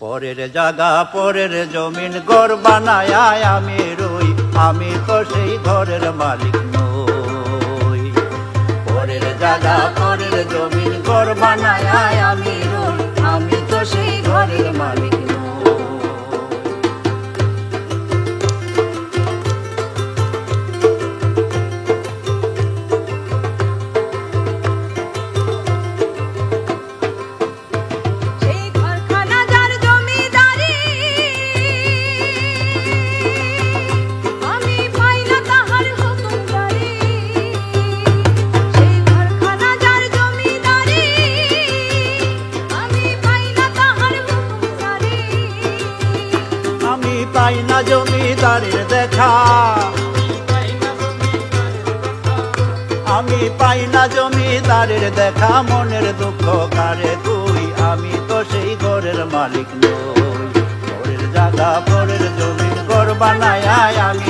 পরের জাগা পরের জমিন ঘর বানায় আমি রই। আমি তো সেই ঘরের মালিক নই। পরের জাগা পরের জমিন ঘর বানায় আমি আমি পাই না জমিদারের দেখা? আমি পাই না জমিদারের দেখা, মনের দুঃখ কারে তুই? আমি তো সেই ঘরের মালিক নই। ঘরের জায়গা, ঘরের জমি ঘর বানায় আমি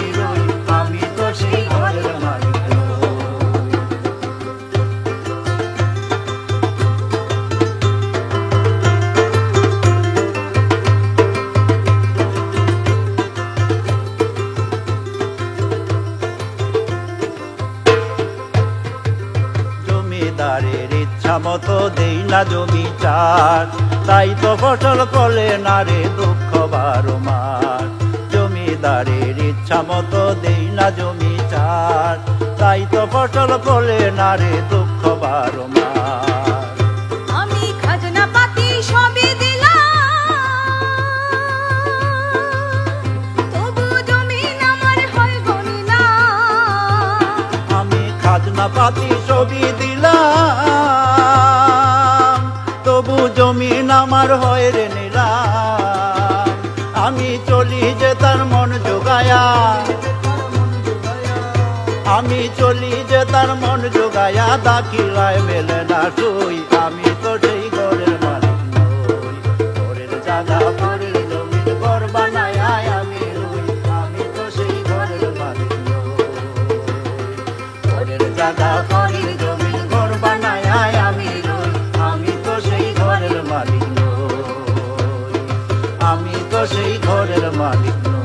জমিদারের ইচ্ছা মতো দেই না জমি চার তাই তো ফসল ফলে না রে দুঃখ বারো মাস। জমিদারের ইচ্ছা মতো দেই না জমি চার তাই তো ফসল ফলে না রে দুঃখ বারো মাস। পাতি ছবি দিলাম। তবু জমিন আমার হয় রে আমি চলি যে তার মন যোগায়া আমি চলি যে তার মন যোগায়া দাখিলায় মেলে না তুই, আমি তো ঘরের জায়গা পরের ঘর বানায় আমি রই। আমি তো সেই ঘরের মালিক নই। আমি তো সেই ঘরের মালিক নই।